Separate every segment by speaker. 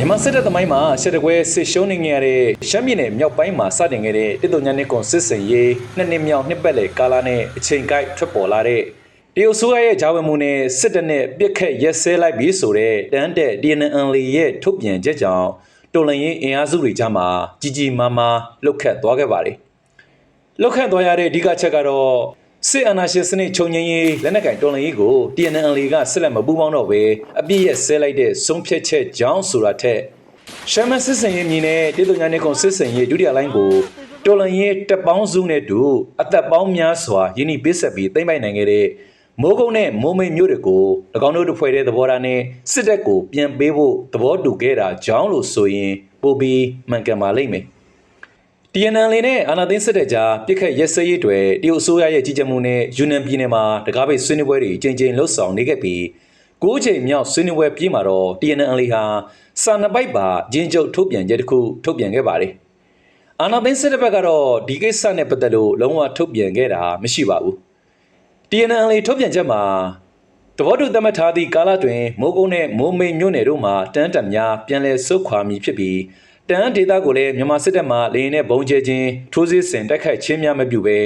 Speaker 1: မြန်မာစစ်တပ်သမိုင်းမှာရှစ်တကွဲစစ်ရှုံးနေခဲ့ရတဲ့ရှမ်းပြည်နယ်မြောက်ပိုင်းမှာစတင်ခဲ့တဲ့တစ်တုံညာနှစ်ကွန်စစ်စင်ရေးနှစ်နှစ်မြောက်နှစ်ပတ်လည်ကာလနဲ့အချိန်ကိုက်ထွက်ပေါ်လာတဲ့တရုတ်ဆိုးရဲ့ဂျာဝင်မှုနဲ့စစ်တပ်နဲ့ပြစ်ခတ်ရက်စဲလိုက်ပြီးဆိုတဲ့တန်းတက် DNN ရဲ့ထုတ်ပြန်ချက်ကြောင့်တော်လန်ရေးအင်အားစုတွေကြားမှာကြီးကြီးမားမားလှုပ်ခတ်သွားခဲ့ပါတယ်။လောက်ခန့်သွားရတဲ့အဓိကချက်ကတော့ စစ်အာဏာရှင်စနစ်ချုပ်ငြိမ်းရေးလက်နက်ကင်တော်လှန်ရေးကို TNL ကဆက်လက်မပူးပေါင်းတော့ဘဲအပြည့်ရဲ့ဆဲလိုက်တဲ့ဆုံးဖြတ်ချက်ကြောင့်ဆိုတာထက်ရှမ်းမစစ်စင်ရေးမြင်တဲ့တေတုညာနေကွန်စစ်စင်ရေးဒုတိယလိုင်းကိုတော်လှန်ရေးတပ်ပေါင်းစုနဲ့တူအသက်ပေါင်းများစွာယင်းဤပေးဆက်ပြီးသိမ့်ပိုင်နိုင်ခဲ့တဲ့မိုးကုတ်နဲ့မိုးမိတ်မျိုးတွေကို၎င်းတို့တစ်ဖွဲ့တဲ့သဘောထားနဲ့စစ်တပ်ကိုပြန်ပေးဖို့သဘောတူခဲ့တာကြောင့်လို့ဆိုရင်ပိုပြီးမှန်ကန်ပါလိမ့်မယ် TNL နဲ့အာနာသိန်းစစ်တပ်ကြားပြစ်ခတ်ရက်စဲရေးတွေတရုတ်အစိုးရရဲ့ကြီးကြပ်မှုနဲ့ယူနန်ပြည်နယ်မှာတကားပိတ်ဆွေးနွေးပွဲတွေချိန်ချိန်လှုပ်ဆောင်နေခဲ့ပြီး၉ချိန်မြောက်ဆွေးနွေးပွဲပြီးမှာတော့ TNL ဟာစာနှစ်ပိုက်ပါဂျင်းကျုပ်ထုတ်ပြန်ချက်တစ်ခုထုတ်ပြန်ခဲ့ပါတယ်။အာနာသိန်းစစ်တပ်ဘက်ကတော့ဒီကိစ္စနဲ့ပတ်သက်လို့လုံးဝထုတ်ပြန်ခဲ့တာမရှိပါဘူး။ TNL ထုတ်ပြန်ချက်မှာတဘောတူသတ်မှတ်ထားသည့်ကာလတွင်မိုးကုတ်နဲ့မိုးမိတ်မြို့နယ်တို့မှာတန်းတက်များပြန်လည်ဆုတ်ခွာမည်ဖြစ်ပြီး တန်းဒေသကိုလည်းမြန်မာစစ်တပ်မှလေရင်နဲ့ဘုံကျဲခြင်းထိုးစစ်ဆင်တိုက်ခိုက်ခြင်းများမပြုဘဲ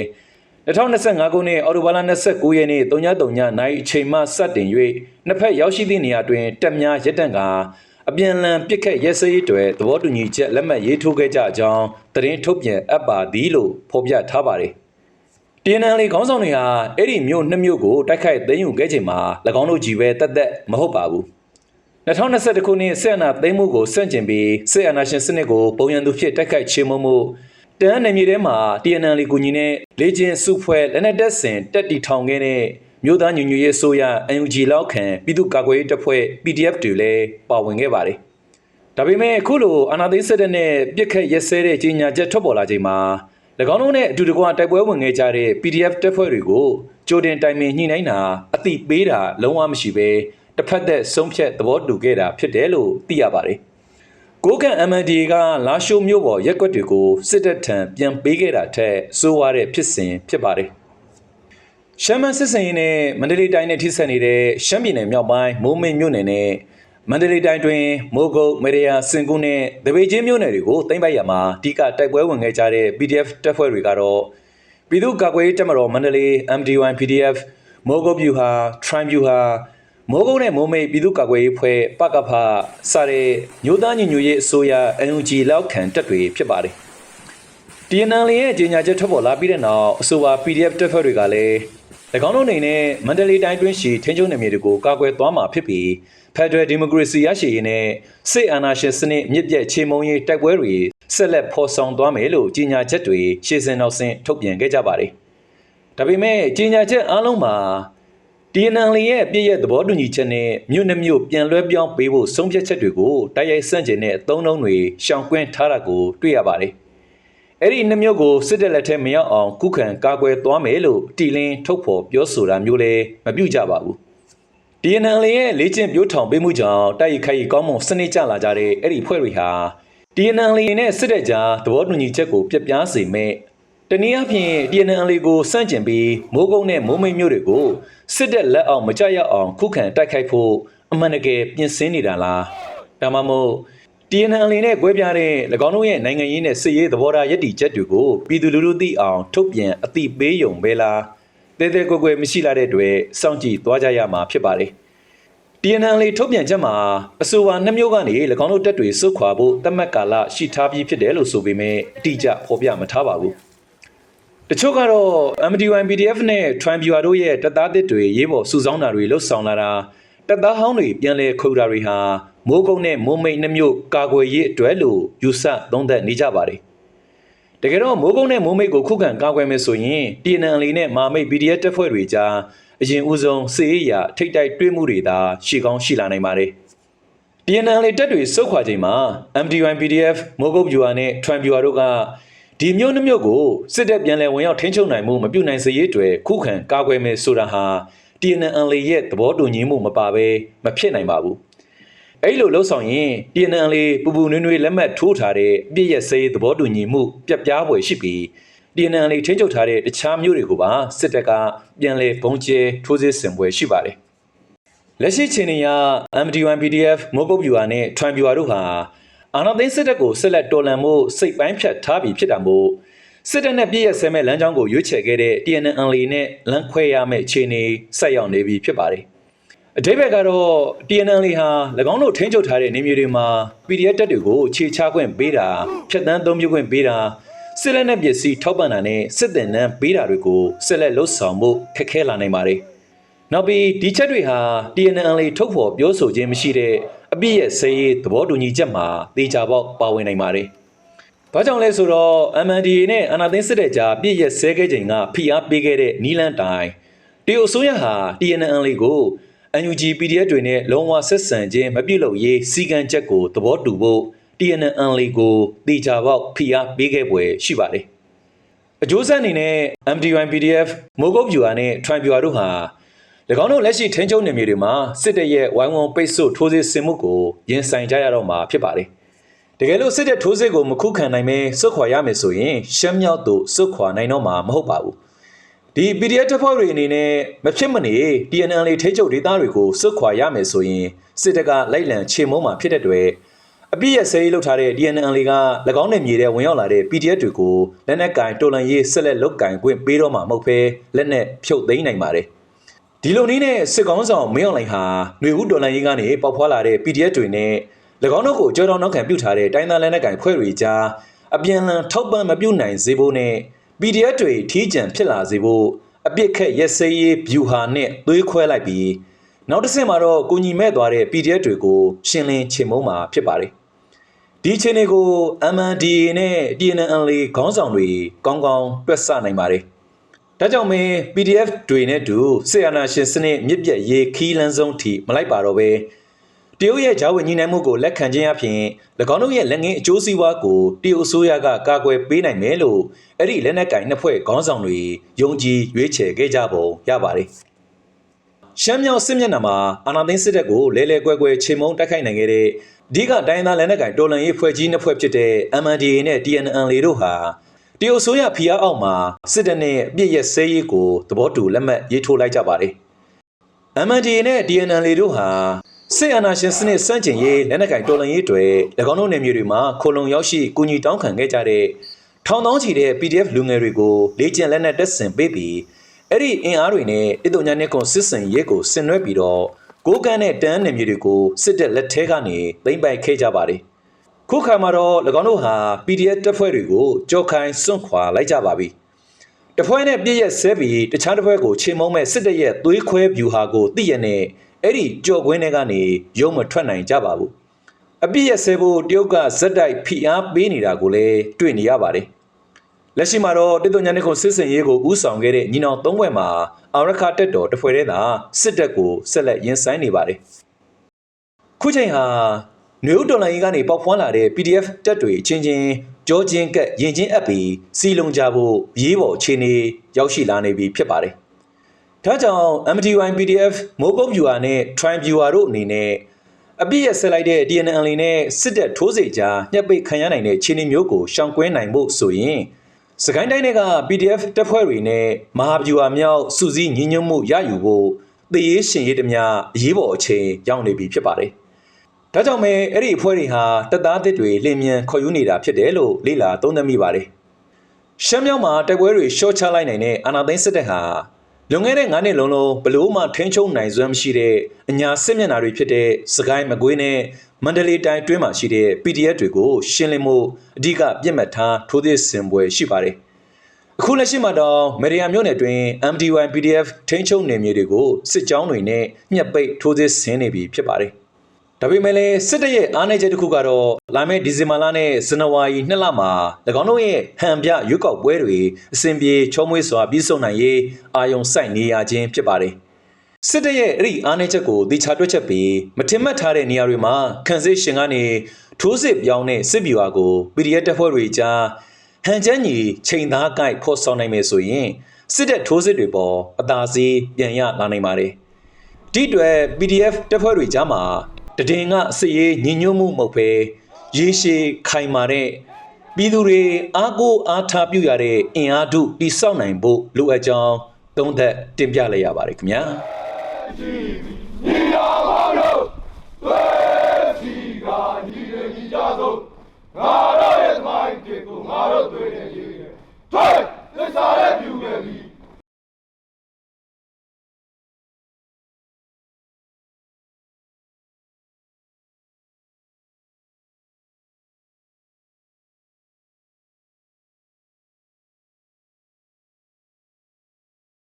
Speaker 1: 2025ခုနှစ်အောက်တိုဘာလ29ရက်နေ့3ည3ညနိုင်အချိန်မှစတင်၍နှစ်ဖက်ရောက်ရှိသည့်နေရာတွင်တပ်များရပ်တန့်ကာအပြန်အလှန်ပစ်ခတ်ရဲစဲရေးတွေသဘောတူညီချက်လက်မှတ်ရေးထိုးခဲ့ကြကြောင်းသတင်းထုတ်ပြန်အပ်ပါသည်လို့ဖော်ပြထားပါတယ်။ TNL ခေါင်းဆောင်တွေဟာအဲ့ဒီမြို့နှစ်မြို့ကိုတိုက်ခိုက်သိမ်းယူခဲ့ချိန်မှာ၎င်းတို့ကြီးပဲတက်တက်မဟုတ်ပါဘူး 2021ခုနှစ်ဆက်အနာသိမ်းမှုကိုစန့်ကျင်ပြီးဆက်အနာရှင်စနစ်ကိုပုံရန်သူဖြစ်တိုက်ခိုက်ချေမှုမှုတန်းနယ်မြေထဲမှာ TNL ကိုညီနဲ့လေဂျင်စုဖွဲ့လက်နက်တပ်ဆင်တက်တီထောင်ခဲ့တဲ့မြို့သားညညရေးဆိုရ UNG လောက်ခံပြည်သူ့ကာကွယ်ရေးတပ်ဖွဲ့ PDF တွေလည်းပါဝင်ခဲ့ပါတယ်ဒါပေမဲ့အခုလိုအာနာသိန်းစစ်တပ်နဲ့ပြစ်ခတ်ရက်စဲတဲ့ကြီးညာချက်ထွက်ပေါ်လာချိန်မှာ၎င်းတို့နဲ့အတူတကွတိုက်ပွဲဝင်ခဲ့ကြတဲ့ PDF တပ်ဖွဲ့တွေကိုကြိုတင်တိုင်ပင်ညှိနှိုင်းတာအတိပေးတာလုံးဝမရှိဘဲ တစ်ဖက်သက်ဆုံးဖြတ်သဘောတူခဲ့တာဖြစ်တယ်လို့သိရပါတယ်။ကိုကန် MND ကလာရှိုးမြို့ပေါ်ရက်ကွက်တွေကိုစစ်တပ်ထံပြန်ပေးခဲ့တာထက်စိုးရတဲ့ဖြစ်စဉ်ဖြစ်ပါတယ်။ရှမ်းမစစ်စင်ရင်နဲ့မန္တလေးတိုင်းနဲ့ထိစပ်နေတဲ့ရှမ်းပြည်နယ်မြောက်ပိုင်းမိုးမိတ်မြို့နယ်နဲ့မန္တလေးတိုင်းတွင်မိုးကုတ်မေရယာစင်ကူးနဲ့တပေချင်းမြို့နယ်တွေကိုသိမ်းပိုက်ရမှာအဓိကတိုက်ပွဲဝင်ခဲ့ကြတဲ့ PDF တပ်ဖွဲ့တွေကတော့ပြည်သူ့ကာကွယ်ရေးတပ်မတော်မန္တလေး MD1 PDF မိုးကုတ်ဗျူဟာ Trine ဗျူဟာ မိုးကုတ်နဲ့မိုးမိတ်ပြည်သူ့ကာကွယ်ရေးဖွဲ့ပကဖစတဲ့မြို့သားညီညွတ်ရေးအစိုးရ NUG လောက်ခံတပ်တွေဖြစ်ပါတယ်။ TNL ရဲ့ကြေညာချက်ထွက်ပေါ်လာပြီးတဲ့နောက်အဆိုပါ PDF တပ်ဖွဲ့တွေကလည်း၎င်းတို့အနေနဲ့မန္တလေးတိုင်းတွင်းရှိထင်းချုံနယ်မြေတွေကိုကာကွယ်သွားမှာဖြစ်ပြီး Federal Democracy ရရှိရေးနဲ့စစ်အာဏာရှင်စနစ်မြစ်ပြတ်ချေမှုန်းရေးတိုက်ပွဲတွေဆက်လက်ဖော်ဆောင်သွားမယ်လို့ကြေညာချက်တွေရှေ့စဉ်နောက်စဉ်ထုတ်ပြန်ခဲ့ကြပါတယ်။ဒါပေမဲ့ကြေညာချက်အားလုံးမှာ TNL ရဲ့ပြည့်ရဲ့သဘောတူညီချက်နဲ့မြို့နှမြို့ပြန်လွှဲပြောင်းပေးဖို့ဆုံးဖြတ်ချက်တွေကိုတိုက်ရိုက်ဆန့်ကျင်တဲ့အသုံးအနှုန်းတွေရှောင်ကွင်းထားတာကိုတွေ့ရပါတယ်။အဲ့ဒီနှမြို့ကိုစစ်တပ်လက်ထက်မရောက်အောင်ကုခံကာကွယ်သွားမယ်လို့တီလင်းထုတ်ဖော်ပြောဆိုတာမျိုးလည်းမပြုကြပါဘူး။ TNL ရဲ့လေ့ကျင့်ပြိုးထောင်ပေးမှုကြောင့်တိုက်ရိုက်ခိုက်ကောင်းမွန်စနစ်ကျလာကြတဲ့အဲ့ဒီဖွဲ့တွေဟာ TNL နဲ့စစ်တပ်ကြားသဘောတူညီချက်ကိုပြပြားစေမဲ့ တနည်းအားဖြင့် TNL ကိုစန့်ကျင်ပြီးမိုးကုတ်နဲ့မိုးမိတ်မျိုးတွေကိုစစ်တပ်လက်အောက်မကြရအောင်ခုခံတိုက်ခိုက်ဖို့အမှန်တကယ်ပြင်ဆင်နေတာလားဒါမှမဟုတ် TNL နဲ့ကွဲပြားတဲ့၎င်းတို့ရဲ့နိုင်ငံရေးနဲ့စစ်ရေးသဘောထားယက်တီချက်တွေကိုပြည်သူလူထုသိအောင်ထုတ်ပြန်အသိပေးယုံပဲလားတဲတဲကွယ်ကွယ်မရှိလာတဲ့အတွက်စောင့်ကြည့်သွားကြရမှာဖြစ်ပါတယ် TNL ထုတ်ပြန်ချက်မှာအဆိုပါနှမျိုးကနေ၎င်းတို့တက်တွေစုခွာဖို့တတ်မှတ်ကာလရှိထားပြီးဖြစ်တယ်လို့ဆိုပေမဲ့အတိအကျဖော်ပြမထားပါဘူး တချို့ကတော့ MDY PDF နဲ့ Trambua တို့ရဲ့တပ်သားတစ်တွေရေးပေါ်စုဆောင်းတာတွေလှုပ်ဆောင်လာတာတပ်သားဟောင်းတွေပြန်လဲခုတ်တာတွေဟာမိုးကုတ်နဲ့မိုးမိတ်နှမျိုးကာကွယ်ရေးအတွက်လို့ယူဆသုံးသပ်နေကြပါတယ်တကယ်တော့မိုးကုတ်နဲ့မိုးမိတ်ကိုခုခံကာကွယ်မယ်ဆိုရင် TNL နဲ့မာမိတ် PDF တပ်ဖွဲ့တွေကြားအရင်ဦးဆုံးစစ်ရေးရာထိတ်တိုက်တွဲမှုတွေသာရှေ့ကောင်းရှိလာနိုင်ပါတယ်။ TNL တပ်တွေစုတ်ခွာချိန်မှာ MDY PDF မိုးကုတ်ဗျူဟာနဲ့ Trump ဗျူဟာတို့က ဒီမျိုးနှမျိုးကိုစစ်တပ်ပြန်လည်ဝင်ရောက်ထိန်းချုပ်နိုင်မှုမပြုနိုင်စေရေးအတွက်ခုခံကာကွယ်မယ်ဆိုတာဟာ TNL ရဲ့သဘောတူညီမှုမပါဘဲမဖြစ်နိုင်ပါဘူး။အဲ့လိုလှုပ်ဆောင်ရင် TNL ပူပူနွေးနွေးလက်မှတ်ထိုးထားတဲ့အပြည့်ရစေးသဘောတူညီမှုပြက်ပြားပွဲရှိပြီး TNL ထိန်းချုပ်ထားတဲ့တခြားမျိုးတွေကိုပါစစ်တပ်ကပြန်လည်ပုံကျဲထိုးစစ်ဆင်ပွဲရှိပါတယ်လက်ရှိချိန်နေရ MD1 PDF မိုးကုတ်ဗျူဟာနဲ့ Tran ဗျူဟာတို့ဟာ အာဏာသိမ်းစစ်တပ်ကိုဆက်လက်တော်လှန်မှုစိတ်ပိုင်းဖြတ်ထားပြီးဖြစ်တာမို့စစ်တပ်နဲ့ပြည်ရဲ့ဆဲမဲ့လမ်းကြောင်းကိုရွေးချယ်ခဲ့တဲ့ TNL နဲ့လမ်းခွဲရမယ့်အခြေအနေဆက်ရောက်နေပြီဖြစ်ပါတယ်။အဓိပ္ပာယ်ကတော့ TNL ဟာ၎င်းတို့ထိန်းချုပ်ထားတဲ့နေမြေတွေမှာ PDF တပ်တွေကိုခြေချခွင့်ပေးတာဖျက်ဆီးအသုံးပြုခွင့်ပေးတာစစ်လက်နက်ပစ္စည်းထောက်ပံ့တာနဲ့စစ်သည်နှံပေးတာတွေကိုဆက်လက်လှုပ်ဆောင်မှုခက်ခဲလာနိုင်ပါတယ်။နောက်ပြီးဒီချက်တွေဟာ TNL ထုတ်ဖော်ပြောဆိုခြင်းမရှိတဲ့ အပြည့်ရဲ့စေရေးသဘောတူညီချက်မှာတေချာပေါက်ပါဝင်နိုင်ပါတယ်။ဘာကြောင့်လဲဆိုတော့ MNDA နဲ့အနာသိန်းစစ်တဲ့ကြားပြည့်ရဲ့ဆဲခဲ့ချိန်ကဖိအားပေးခဲ့တဲ့နီလန်တိုင်းတရုတ်အစိုးရဟာ TNL ကို NUG PDF တွေနဲ့လုံးဝဆက်ဆံခြင်းမပြုလုပ်ရေးစီကံချက်ကိုသဘောတူဖို့ TNL ကိုတေချာပေါက်ဖိအားပေးခဲ့ပွဲရှိပါတယ်။အကျိုးဆက်အနေနဲ့ MD1 PDF မိုးကုတ်ဗျူဟာနဲ့ Tran ဗျူဟာတို့ဟာ၎ င်းတို့လက်ရှိထင်းချုံနေမြေတွေမှာစစ်တပ်ရဲ့ဝိုင်းဝန်းပိတ်ဆို့ထိုးစစ်ဆင်မှုကိုရင်ဆိုင်ကြရတော့မှာဖြစ်ပါတယ်။တကယ်လို့စစ်တပ်ထိုးစစ်ကိုမခုခံနိုင်မဲစွတ်ခွာရမယ်ဆိုရင်ရှမ်းမြောက်သို့စွတ်ခွာနိုင်တော့မှာမဟုတ်ပါဘူး။ဒီ PDF တပ်ဖွဲ့တွေအနေနဲ့မဖြစ်မနေ TNL ထိချုပ်ဒေသတွေကိုစွတ်ခွာရမယ်ဆိုရင်စစ်တပ်ကလိုက်လံချေမှုန်းမှာဖြစ်တဲ့အတွက်အပြည့်ရဲ့ဆဲရေးလုပ်ထားတဲ့ DNL က၎င်းနဲ့မြေတဲ့ဝင်ရောက်လာတဲ့ PDF တွေကိုလက်နက်ကင်တော်လန်ရေးဆက်လက်လုတ်ကင်ခွင့်ပေးတော့မှာမဟုတ်ဘဲလက်နက်ဖြုတ်သိမ်းနိုင်ပါတယ်။ ဒီလိုနည်းနဲ့စစ်ကောင်းဆောင်မင်းအောင်လှိုင်ဟာຫນွေဦးတော်လန်ရေးကနေပေါက်ဖွာလာတဲ့ PDF တွေနဲ့၎င်းတို့ကိုကြောတော်နောက်ခံပြုထားတဲ့တိုင်းသားလက်နက်ကင်ဖွဲ့တွေကြားအပြန်အလှန်ထောက်ပံ့မပြုနိုင်စေဖို့နဲ့ PDF တွေထီးကျန်ဖြစ်လာစေဖို့အပြစ်ခက်ရက်စဲရေးဗျူဟာနဲ့သွေးခွဲလိုက်ပြီးနောက်တစ်ဆင့်မှာတော့ကိုညီမဲ့သွားတဲ့ PDF တွေကိုရှင်းလင်းချေမှုန်းမှာဖြစ်ပါတယ်။ဒီချင်းတွေကို MNDA နဲ့ TNL ခေါင်းဆောင်တွေကောင်းကောင်းတွက်ဆနိုင်ပါတယ်။ ဒါကြောင့်မင်း PDF တွေနဲ့တူဆေယနာရှင်စနစ်မြစ်ပြက်ရေးခီးလန်းဆုံးထိမလိုက်ပါတော့ပဲတရုတ်ရဲ့ဂျာဝင်ညီနိုင်မှုကိုလက်ခံခြင်းအပြင်၎င်းတို့ရဲ့လက်ငင်းအကျိုးစီးပွားကိုတရုတ်အစိုးရကကာကွယ်ပေးနိုင်မယ်လို့အဲ့ဒီလက်နက်ကင်နှစ်ဖွဲ့ခေါင်းဆောင်တွေယုံကြည်ရွေးချယ်ခဲ့ကြပုံရပါတယ်။ရှမ်းမြောက်စစ်မျက်နှာမှာအာဏာသိမ်းစစ်တပ်ကိုလဲလဲကွဲကွဲချေမှုန်းတိုက်ခိုက်နိုင်ခဲ့တဲ့ဒီကတိုင်းသားလက်နက်ကင်တော်လှန်ရေးဖွဲ့ကြီးနှစ်ဖွဲ့ဖြစ်တဲ့ MNDA နဲ့ TNL တို့ဟာ တရုတ်ဆိုရဖီအားအောက်မှာစစ်တပ်နဲ့အပြစ်ရဲ့ဆဲရေးကိုသဘောတူလက်မှတ်ရေးထိုးလိုက်ကြပါတယ်။ MNDA နဲ့ TNL တို့ဟာစစ်အာဏာရှင်စနစ်စန့်ကျင်ရေးလက်နက်ကင်တော်လှန်ရေးတွေ၎င်းတို့နယ်မြေတွေမှာခိုလုံရောက်ရှိကူညီတောင်းခံခဲ့ကြတဲ့ထောင်တောင်းချီတဲ့ PDF လူငယ်တွေကိုလေ့ကျင့်လက်နက်တက်ဆင်ပေးပြီးအဲ့ဒီအင်အားတွေနဲ့အစ်တုညာနဲ့ကွန်စစ်စင်ရဲကိုဆင်နွှဲပြီးတော့ကိုးကန်းနဲ့တန်းနယ်မြေတွေကိုစစ်တပ်လက်ထဲကနေသိမ်းပိုက်ခဲ့ကြပါတယ်။ ခုခါမှာတော့၎င်းတို့ဟာ PDF တပ်ဖွဲ့တွေကိုကြောက်ခိုင်းစွန့်ခွာလိုက်ကြပါပြီ။တဖွဲ့နဲ့ပြည့်ရက်ဆဲပြီးတခြားတစ်ဖွဲ့ကိုချေမှုန်းမဲ့စစ်တပ်ရဲ့သွေးခွဲဗျူဟာကိုသိရတဲ့အဲ့ဒီကြော်ကွင်းတွေကနေရုံမထွက်နိုင်ကြပါဘူး။အပြည့်ရက်ဆဲဖို့တရုတ်ကဇက်တိုက်ဖိအားပေးနေတာကိုလည်းတွေ့နေရပါတယ်။လက်ရှိမှာတော့တိတုညာနေကိုစစ်စင်ရေးကိုဥဆောင်ခဲ့တဲ့ညီနောင်သုံးဘွဲ့မှာအာရခတက်တော်တစ်ဖွဲ့တည်းသာစစ်တပ်ကိုဆက်လက်ရင်ဆိုင်နေပါတယ်။ခုချိန်ဟာ နယူးဒေါ်လာကြီးကနေပေါက်ဖွားလာတဲ့ PDF တက်တွေချင်းချင်းကြောချင်းကက်ရင်ချင်းအပ်ပြီးစီလုံးကြဖို့ရေးပေါ်အခြေအနေရောက်ရှိလာနေပြီဖြစ်ပါတယ်။ဒါကြောင့် MTY PDF မိုးကုတ်ဗျူဟာနဲ့ Tran Viewer တို့အနေနဲ့အပြည့်ရဆက်လိုက်တဲ့ DNL နဲ့စစ်တပ်ထိုးစိတ်ကြားညှက်ပိတ်ခံရနိုင်တဲ့ခြေနေမျိုးကိုရှောင်ကွင်းနိုင်ဖို့ဆိုရင်စကိုင်းတိုင်းတွေက PDF တပ်ဖွဲ့တွေနဲ့မဟာဗျူဟာမြောက်စုစည်းညီညွတ်မှုရယူဖို့တည်ရေးရှင်ရေးတမျှအရေးပေါ်အချိန်ရောက်နေပြီဖြစ်ပါတယ်။ ဒါကြောင့်မဲအဲ့ဒီအဖွဲ့တွေဟာတပ်သားသစ်တွေလင်းမြန်ခေါ်ယူနေတာဖြစ်တယ်လို့လေ့လာသုံးသပ်မိပါတယ်။ရှမ်းမြောက်မှာတိုက်ပွဲတွေရှော့ချလိုက်နိုင်တဲ့အာနာသိန်းစစ်တပ်ဟာလွန်ခဲ့တဲ့9နှစ်လုံးလုံးဘလို့မှထိန်းချုပ်နိုင်စွမ်းမရှိတဲ့အညာစစ်မျက်နှာတွေဖြစ်တဲ့စကိုင်းမကွေးနဲ့မန္တလေးတိုင်းတွင်းမှာရှိတဲ့ PDF တွေကိုရှင်းလင်းမှုအဓိကပြစ်မှတ်ထားထိုးသစ်ဆင်ပွဲရှိပါတယ်။အခုလက်ရှိမှာတော့မေရီယာမြို့နယ်တွင် MDY PDF ထိန်းချုပ်နယ်မြေတွေကိုစစ်ကြောင်းတွေနဲ့ညှက်ပိတ်ထိုးသစ်ဆင်နေပြီဖြစ်ပါတယ်။ ဒါပေမဲ့လည်းစစ်တပ်ရဲ့အားနည်းချက်တစ်ခုကတော့လာမယ့်ဒီဇင်ဘာလနဲ့ဇန်နဝါရီနှစ်လမှာ၎င်းတို့ရဲ့ဟန်ပြရွက်ကောက်ပွဲတွေအစဉ်ပြေချောမွေးစွာပြီးဆုံးနိုင်ရေးအာယုံစိုက်နေရခြင်းဖြစ်ပါတယ်။စစ်တပ်ရဲ့အဲ့ဒီအားနည်းချက်ကိုတိချာတွက်ချက်ပြီးမထင်မှတ်ထားတဲ့နေရာတွေမှာခန်းစစ်ရှင်ကနေထိုးစစ်ပြောင်းတဲ့စစ်ဗျူဟာကို PDF တပ်ဖွဲ့တွေကြားဟန်ချမ်းကြီးချိန်သားကိုက်ဖော်ဆောင်နိုင်မယ်ဆိုရင်စစ်တပ်ထိုးစစ်တွေပေါ်အသာစီးပြန်ရလာနိုင်ပါတယ်။ဒီအတွက် PDF တပ်ဖွဲ့တွေကြားမှာ တည်င်ကအစရေးညီညွတ်မှုမဟုတ်ပဲရေရှည်ခိုင်မာတဲ့ပြည်သူတွေအားကိုးအားထားပြုရတဲ့အင်အားထုတိစောက်နိုင်ဖို့လိုအပ်ကြောင်းသုံးသက်တင်ပြလိုက်ရပါတယ်ခင်ဗျာ